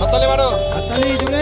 রাস্তাটা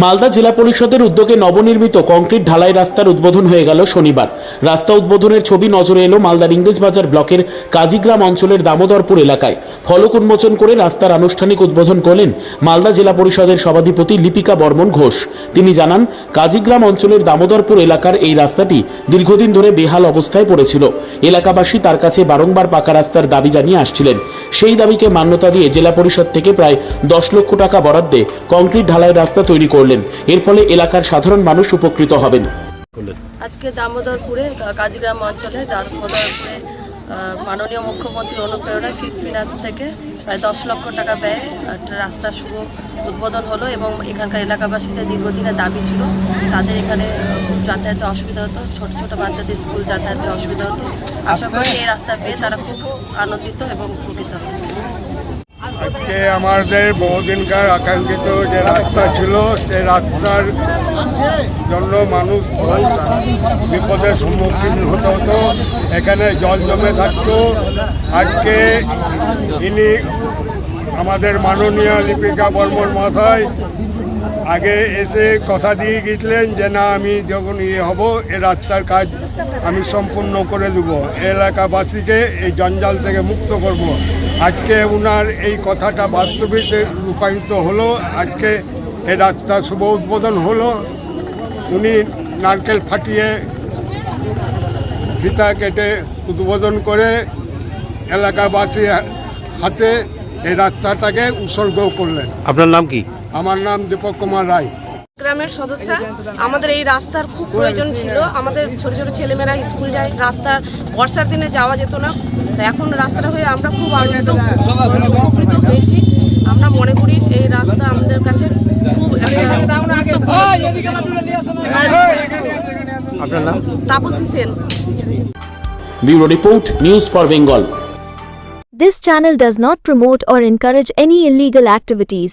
মালদা জেলা পরিষদের উদ্যোগে নবনির্মিত কংক্রিট ঢালাই রাস্তার উদ্বোধন হয়ে গেল শনিবার। রাস্তা উদ্বোধনের ছবি নজরে এলো মালদার ইংরেজবাজার ব্লকের কাজীগ্রাম অঞ্চলের দামোদরপুর এলাকায়। ফলক উন্মোচন করে রাস্তার আনুষ্ঠানিক উদ্বোধন করলেন মালদা জেলা পরিষদের সভাধিপতি লিপিকা বর্মন ঘোষ। তিনি জানান, কাজীগ্রাম অঞ্চলের দামোদরপুর এলাকার এই রাস্তাটি দীর্ঘদিন ধরে বেহাল অবস্থায় পড়েছিল। এলাকাবাসী তার কাছে বারংবার পাকা রাস্তার দাবি জানিয়ে আসছিলেন। সেই দাবিকে মান্যতা দিয়ে জেলা পরিষদ থেকে প্রায় দশ লক্ষ টাকা বরাদ্দে কংক্রিট ঢালাই রাস্তা তৈরি করলেন। এর ফলে এলাকার সাধারণ মানুষ উপকৃত হবেন। আজকে দামোদরপুরে কাজীগ্রাম অঞ্চলে দামোদরপুরে মাননীয় মুখ্যমন্ত্রী অনুপ্রেরণায় ফিট ফিনান্স থেকে প্রায় দশ লক্ষ টাকা ব্যয়ে একটা রাস্তা শুভ উদ্বোধন হলো এবং এখানকার এলাকাবাসীদের দীর্ঘদিনের দাবি ছিল। তাদের এখানে খুব যাতায়াতে অসুবিধা হতো ছোট ছোট বাচ্চাদের স্কুল যাতায়াতে অসুবিধা হতো। আশা করি এই রাস্তা পেয়ে তারা খুব আনন্দিত এবং উপকৃত হবে। আজকে আমাদের বহুদিনকার আকাঙ্ক্ষিত যে রাস্তা ছিল, সে রাস্তার জন্য মানুষ বিপদের সম্মুখীন হতে হতো। এখানে জল জমে থাকত। আজকে ইনি আমাদের মাননীয় লিপিকা বর্মন মহাশয় আগে এসে কথা দিয়ে গেছিলেন যে, না, আমি যখন ইয়ে হব, এ রাস্তার কাজ আমি সম্পূর্ণ করে দেব। এলাকাবাসীকে এই জঞ্জাল থেকে মুক্ত করব। আজকে ওনার এই কথাটা বাস্তবিতে রূপায়িত হলো। আজকে এ রাস্তা শুভ উদ্বোধন হলো। উনি নারকেল ফাটিয়ে ফিতা কেটে উদ্বোধন করে এলাকাবাসীর হাতে এই রাস্তাটাকে উৎসর্গ করলেন। আপনার নাম কি? আমার নাম দীপক কুমার রায়। গ্রামের সদস্য। আমাদের এই রাস্তার খুব প্রয়োজন ছিল। আমাদের ছোট ছোট ছেলেমেয়েরা স্কুল যায়। রাস্তার বর্ষার দিনে যাওয়া যেত না। এখন রাস্তাটা হয়ে আমরা খুব আনন্দিত উপকৃত হয়েছি। আমরা মনে করি এই রাস্তা আমাদের কাছে খুব একটা আপনার নাম? Tapasi Sen. Bureau report news for Bengal This channel does not promote or encourage any illegal activities.